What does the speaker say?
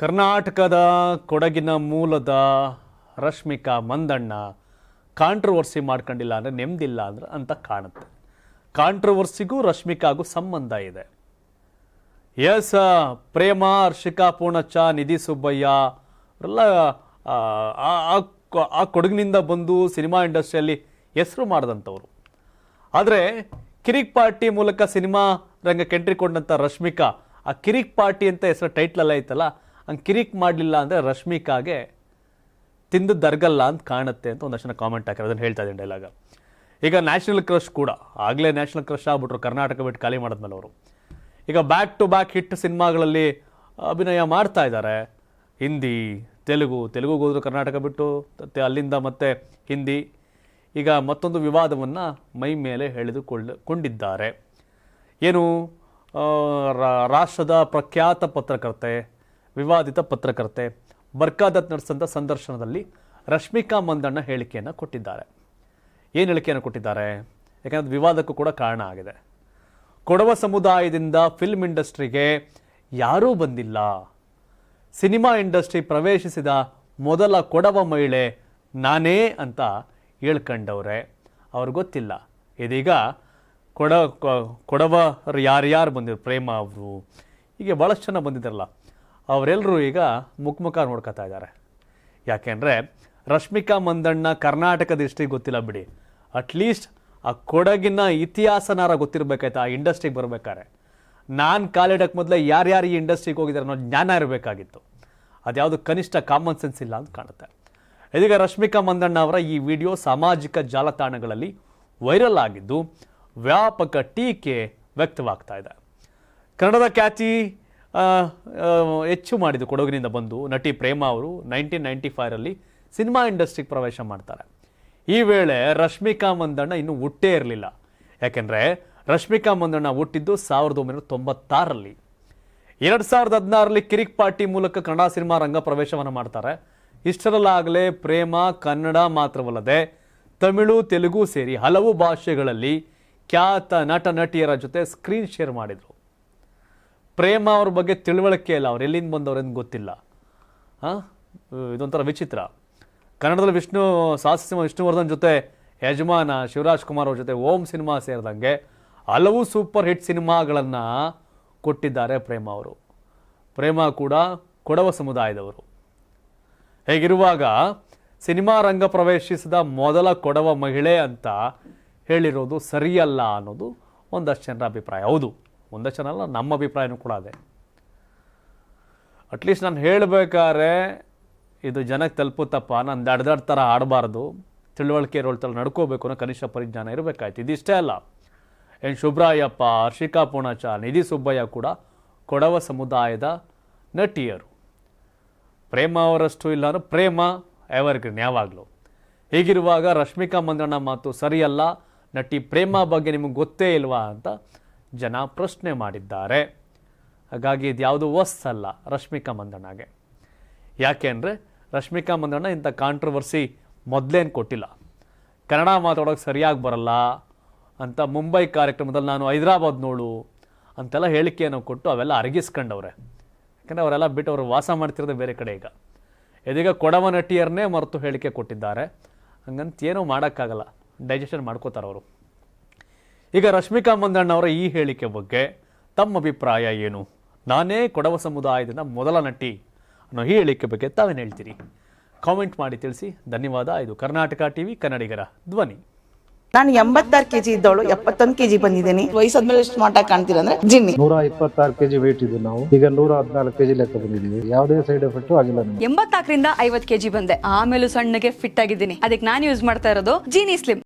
ಕರ್ನಾಟಕದ ಕೊಡಗಿನ ಮೂಲದ ರಶ್ಮಿಕಾ ಮಂದಣ್ಣ ಕಾಂಟ್ರವರ್ಸಿ ಮಾಡ್ಕೊಂಡಿಲ್ಲ ಅಂದರೆ ನೆಮ್ಮದಿಲ್ಲ ಅಂದ್ರೆ ಅಂತ ಕಾಣುತ್ತೆ. ಕಾಂಟ್ರವರ್ಸಿಗೂ ರಶ್ಮಿಕಾಗೂ ಸಂಬಂಧ ಇದೆ. ಎಸ್ ಪ್ರೇಮ ಹರ್ಷಿಕಾ ಪೂರ್ಣಚ್ಚ ನಿಧಿ ಸುಬ್ಬಯ್ಯ ಅವರೆಲ್ಲ ಆ, ಕೊಡಗಿನಿಂದ ಬಂದು ಸಿನಿಮಾ ಇಂಡಸ್ಟ್ರಿಯಲ್ಲಿ ಹೆಸರು ಮಾಡಿದಂಥವ್ರು. ಆದರೆ ಕಿರಿಕ್ ಪಾರ್ಟಿ ಮೂಲಕ ಸಿನಿಮಾ ರಂಗಕ್ಕೆ ಎಂಟ್ರಿ ರಶ್ಮಿಕಾ ಆ ಕಿರಿಕ್ ಪಾರ್ಟಿ ಅಂತ ಹೆಸರು ಟೈಟ್ಲಲ್ಲ ಐತಲ್ಲ ಹಂಗೆ ಕಿರಿಕ್ ಮಾಡಲಿಲ್ಲ ಅಂದರೆ ರಶ್ಮಿಕಾಗೆ ತಿಂದು ದರ್ಗಲ್ಲ ಅಂತ ಕಾಣುತ್ತೆ ಅಂತ ಒಂದಷ್ಟು ಜನ ಕಾಮೆಂಟ್ ಹಾಕಿರೋ ಅದನ್ನು ಹೇಳ್ತಾ ಇದ್ದೀನಿ ಡೈಲಾಗ ಈಗ ನ್ಯಾಷನಲ್ ಕ್ರಶ್ ಕೂಡ. ಆಗಲೇ ನ್ಯಾಷನಲ್ ಕ್ರಶ್ ಆಗ್ಬಿಟ್ರು. ಕರ್ನಾಟಕ ಬಿಟ್ಟು ಖಾಲಿ ಮಾಡಿದ್ಮೇಲೆ ಅವರು. ಈಗ ಬ್ಯಾಕ್ ಟು ಬ್ಯಾಕ್ ಹಿಟ್ ಸಿನಿಮಾಗಳಲ್ಲಿ ಅಭಿನಯ ಮಾಡ್ತಾ ಇದ್ದಾರೆ ಹಿಂದಿ, ತೆಲುಗು, ತೆಲುಗುಗೆ ಹೋದ್ರು ಕರ್ನಾಟಕ ಬಿಟ್ಟು ಅಲ್ಲಿಂದ ಮತ್ತೆ ಹಿಂದಿ. ಈಗ ಮತ್ತೊಂದು ವಿವಾದವನ್ನು ಮೈ ಮೇಲೆ ಎಳೆದುಕೊಳ್ಳ, ಕೊಂಡಿದ್ದಾರೆ. ಏನು ರಾಷ್ಟ್ರದ ಪ್ರಖ್ಯಾತ ಪತ್ರಕರ್ತೆ ವಿವಾದಿತ ಪತ್ರಕರ್ತೆ ಬರ್ಕಾದತ್ ನಡೆಸಿದಂಥ ಸಂದರ್ಶನದಲ್ಲಿ ರಶ್ಮಿಕಾ ಮಂದಣ್ಣ ಹೇಳಿಕೆಯನ್ನು ಕೊಟ್ಟಿದ್ದಾರೆ. ಏನು ಹೇಳಿಕೆಯನ್ನು ಕೊಟ್ಟಿದ್ದಾರೆ? ಯಾಕಂದ್ರೆ ವಿವಾದಕ್ಕೂ ಕೂಡ ಕಾರಣ ಆಗಿದೆ. ಕೊಡವ ಸಮುದಾಯದಿಂದ ಫಿಲ್ಮ್ ಇಂಡಸ್ಟ್ರಿಗೆ ಯಾರೂ ಬಂದಿಲ್ಲ. ಸಿನಿಮಾ ಇಂಡಸ್ಟ್ರಿ ಪ್ರವೇಶಿಸಿದ ಮೊದಲ ಕೊಡವ ಮಹಿಳೆ ನಾನೇ ಅಂತ ಹೇಳ್ಕಂಡವ್ರೆ. ಅವ್ರಿಗೆ ಗೊತ್ತಿಲ್ಲ. ಇದೀಗ ಕೊಡ, ಕೊಡವರು ಯಾರ್ಯಾರು ಬಂದಿದ್ರು? ಪ್ರೇಮ ಅವರು. ಹೀಗೆ ಭಾಳಷ್ಟು ಜನ ಬಂದಿದ್ದಾರಲ್ಲ. ಅವರೆಲ್ಲರೂ ಈಗ ಮುಖ ಮುಖ ನೋಡ್ಕೊತಾ ಇದ್ದಾರೆ. ಯಾಕೆಂದರೆ ರಶ್ಮಿಕಾ ಮಂದಣ್ಣ ಕರ್ನಾಟಕದ ಹಿಸ್ಟ್ರಿ ಗೊತ್ತಿಲ್ಲ ಬಿಡಿ. ಅಟ್ಲೀಸ್ಟ್ ಆ ಕೊಡಗಿನ ಇತಿಹಾಸನಾರ ಗೊತ್ತಿರಬೇಕಾಯ್ತು, ಆ ಇಂಡಸ್ಟ್ರಿಗೆ ಬರ್ಬೇಕಾದ್ರೆ. ನಾನು ಕಾಲಿಡಕ್ಕೆ ಮೊದಲೇ ಯಾರ್ಯಾರು ಈ ಇಂಡಸ್ಟ್ರಿಗೆ ಹೋಗಿದ್ದಾರೆ ಅನ್ನೋ ಜ್ಞಾನ ಇರಬೇಕಾಗಿತ್ತು. ಅದ್ಯಾವುದು ಕನಿಷ್ಠ ಕಾಮನ್ ಸೆನ್ಸ್ ಇಲ್ಲ ಅಂತ ಕಾಣುತ್ತೆ. ಇದೀಗ ರಶ್ಮಿಕಾ ಮಂದಣ್ಣ ಅವರ ಈ ವಿಡಿಯೋ ಸಾಮಾಜಿಕ ಜಾಲತಾಣಗಳಲ್ಲಿ ವೈರಲ್ ಆಗಿದ್ದು ವ್ಯಾಪಕ ಟೀಕೆ ವ್ಯಕ್ತವಾಗ್ತಾ ಇದೆ. ಕನ್ನಡದ ಖ್ಯಾತಿ ಹೆಚ್ಚು ಮಾಡಿದ್ದು ಕೊಡಗಿನಿಂದ ಬಂದು ನಟಿ ಪ್ರೇಮ ಅವರು ನೈನ್ಟೀನ್ ನೈಂಟಿ ಫೈರಲ್ಲಿ ಸಿನಿಮಾ ಇಂಡಸ್ಟ್ರಿಗೆ ಪ್ರವೇಶ ಮಾಡ್ತಾರೆ. ಈ ವೇಳೆ ರಶ್ಮಿಕಾ ಮಂದಣ್ಣ ಇನ್ನೂ ಹುಟ್ಟೇ ಇರಲಿಲ್ಲ. ಯಾಕೆಂದರೆ ರಶ್ಮಿಕಾ ಮಂದಣ್ಣ ಹುಟ್ಟಿದ್ದು ಸಾವಿರದ ಒಂಬೈನೂರ ತೊಂಬತ್ತಾರರಲ್ಲಿ. ಎರಡು ಸಾವಿರದ ಹದಿನಾರರಲ್ಲಿ ಕಿರಿಕ್ ಪಾರ್ಟಿ ಮೂಲಕ ಕನ್ನಡ ಸಿನಿಮಾ ರಂಗ ಪ್ರವೇಶವನ್ನು ಮಾಡ್ತಾರೆ. ಇಷ್ಟರಲ್ಲಾಗಲೇ ಪ್ರೇಮ, ಕನ್ನಡ ಮಾತ್ರವಲ್ಲದೆ ತಮಿಳು, ತೆಲುಗು ಸೇರಿ ಹಲವು ಭಾಷೆಗಳಲ್ಲಿ ಖ್ಯಾತ ನಟ, ನಟಿಯರ ಜೊತೆ ಸ್ಕ್ರೀನ್ ಶೇರ್ ಮಾಡಿದರು. ಪ್ರೇಮ ಅವ್ರ ಬಗ್ಗೆ ತಿಳುವಳಿಕೆ ಇಲ್ಲ, ಅವ್ರು ಎಲ್ಲಿಂದ ಬಂದವ್ರೆಂದು ಗೊತ್ತಿಲ್ಲ. ಹಾಂ? ಇದೊಂಥರ ವಿಚಿತ್ರ. ಕನ್ನಡದಲ್ಲಿ ವಿಷ್ಣು, ಸಾಹಸ ಸಿಂಹ ವಿಷ್ಣುವರ್ಧನ್ ಜೊತೆ ಯಜಮಾನ ಶಿವರಾಜ್ ಕುಮಾರ್ ಅವ್ರ ಜೊತೆ ಓಂ ಸಿನಿಮಾ ಸೇರಿದಂಗೆ ಹಲವು ಸೂಪರ್ ಹಿಟ್ ಸಿನಿಮಾಗಳನ್ನು ಕೊಟ್ಟಿದ್ದಾರೆ ಪ್ರೇಮ ಅವರು. ಪ್ರೇಮ ಕೂಡ ಕೊಡವ ಸಮುದಾಯದವರು. ಹೇಗಿರುವಾಗ ಸಿನಿಮಾ ರಂಗ ಪ್ರವೇಶಿಸಿದ ಮೊದಲ ಕೊಡವ ಮಹಿಳೆ ಅಂತ ಹೇಳಿರೋದು ಸರಿಯಲ್ಲ ಅನ್ನೋದು ಒಂದಷ್ಟು ಜನರ ಅಭಿಪ್ರಾಯ. ಹೌದು. ಒಂದಷ್ಟು ಚಾನಲ್ ನಮ್ಮ ಅಭಿಪ್ರಾಯನೂ ಕೂಡ ಅದೇ. ಅಟ್ಲೀಸ್ಟ್ ನಾನು ಹೇಳಬೇಕಾದ್ರೆ, ಇದು ಜನಕ್ಕೆ ತಲುಪುತ್ತಪ್ಪ, ನಾನು ದಡ್ದಡ್ ಥರ ಆಡಬಾರ್ದು, ತಿಳುವಳಿಕೆ ಇರೋಳ್ತಲ್ಲಿ ನಡ್ಕೋಬೇಕು ಅನ್ನೋ ಕನಿಷ್ಠ ಪರಿಜ್ಞಾನ ಇರಬೇಕಾಯ್ತು. ಇದಿಷ್ಟೇ ಅಲ್ಲ. ಏನು ಶುಭ್ರಾಯಪ್ಪ, ಹರ್ಷಿಕಾ ಪೂರ್ಣಚ ನಿಧಿ ಸುಬ್ಬಯ್ಯ ಕೂಡ ಕೊಡವ ಸಮುದಾಯದ ನಟಿಯರು. ಪ್ರೇಮ ಅವರಷ್ಟು ಇಲ್ಲ ಅಂದ್ರೆ ಪ್ರೇಮ ಎವರ್ಗ್ರೀನ್ ಯಾವಾಗಲೂ. ಹೀಗಿರುವಾಗ ರಶ್ಮಿಕಾ ಮಂದಣ್ಣ ಮಾತು ಸರಿಯಲ್ಲ, ನಟಿ ಪ್ರೇಮ ಬಗ್ಗೆ ನಿಮಗೆ ಗೊತ್ತೇ ಇಲ್ವಾ ಅಂತ ಜನ ಪ್ರಶ್ನೆ ಮಾಡಿದ್ದಾರೆ. ಹಾಗಾಗಿ ಇದ್ಯಾವುದು ಹೊಸಲ್ಲ ರಶ್ಮಿಕಾ ಮಂದಣ್ಣಗೆ. ಯಾಕೆ ಅಂದರೆ ರಶ್ಮಿಕಾ ಮಂದಣ್ಣ ಇಂಥ ಕಾಂಟ್ರವರ್ಸಿ ಮೊದಲೇನು ಕೊಟ್ಟಿಲ್ಲ. ಕನ್ನಡ ಮಾತಾಡೋಕೆ ಸರಿಯಾಗಿ ಬರಲ್ಲ. ಅಂತ ಮುಂಬೈ ಕಾರ್ಯಕ್ರಮದಲ್ಲಿ ನಾನು ಹೈದರಾಬಾದ್ ನೋಡು ಅಂತೆಲ್ಲ ಹೇಳಿಕೆಯನ್ನು ಕೊಟ್ಟು ಅವೆಲ್ಲ ಅರಗಿಸ್ಕೊಂಡವ್ರೆ. ಯಾಕಂದರೆ ಅವರೆಲ್ಲ ಬಿಟ್ಟು ಅವರು ವಾಸ ಮಾಡ್ತಿರೋದೇ ಬೇರೆ ಕಡೆ ಈಗ. ಇದೀಗ ಕೊಡವ ನಟಿಯರನ್ನೇ ಮರೆತು ಹೇಳಿಕೆ ಕೊಟ್ಟಿದ್ದಾರೆ. ಹಂಗಂತ ಏನೂ ಮಾಡೋಕ್ಕಾಗಲ್ಲ. ಡೈಜೆಷನ್ ಮಾಡ್ಕೋತಾರೆ ಅವರು. ಈಗ ರಶ್ಮಿಕಾ ಮಂದಣ್ಣ ಅವರ ಈ ಹೇಳಿಕೆ ಬಗ್ಗೆ ತಮ್ಮ ಅಭಿಪ್ರಾಯ ಏನು? ನಾನೇ ಕೊಡವ ಸಮುದಾಯದಿಂದ ಮೊದಲ ನಟಿ ಅನ್ನೋ ಈ ಹೇಳಿಕೆ ಬಗ್ಗೆ ತಾವೇನು ಹೇಳ್ತೀರಿ? ಕಾಮೆಂಟ್ ಮಾಡಿ ತಿಳಿಸಿ. ಧನ್ಯವಾದ. ಇದು ಕರ್ನಾಟಕ ಟಿವಿ ಕನ್ನಡಿಗರ ಧ್ವನಿ. ನಾನು ಎಂಬತ್ತಾರು ಕೆಜಿ ಇದ್ದವಳು ಎಪ್ಪತ್ತೊಂದು ಕೆಜಿ ಬಂದಿದ್ದೀನಿ. ವಯಸ್ಸಾದ್ಮೇಲೆ ಎಷ್ಟು ಮಾಟ ಕಾಣ್ತೀರಾ ಅಂದ್ರೆ ಜಿನ್ನಿ. ನೂರ ಇಪ್ಪತ್ತಾರು ಕೆಜಿ ವೇಟ್ ಇದ್ದೀವಿ ನಾವು. ಈಗ ನೂರ ಹದಿನಾಲ್ಕು ಕೆಜಿ ಲೆಕ್ಕ ಬಂದಿದ್ದೀವಿ. ಯಾವುದೇ ಸೈಡ್ ಎಫೆಕ್ಟ್ ಆಗಿಲ್ಲ ಎಂಬತ್ನಾಲ್ಕರಿಂದ ಐವತ್ ಕೆಜಿ ಬಂದೆ. ಆಮೇಲೆ ಸಣ್ಣಗೆ ಫಿಟ್ ಆಗಿದ್ದೀನಿ. ಅದಕ್ಕೆ ನಾನು ಯೂಸ್ ಮಾಡ್ತಾ ಇರೋದು ಜೀನಿ ಸ್ಲಿಮ್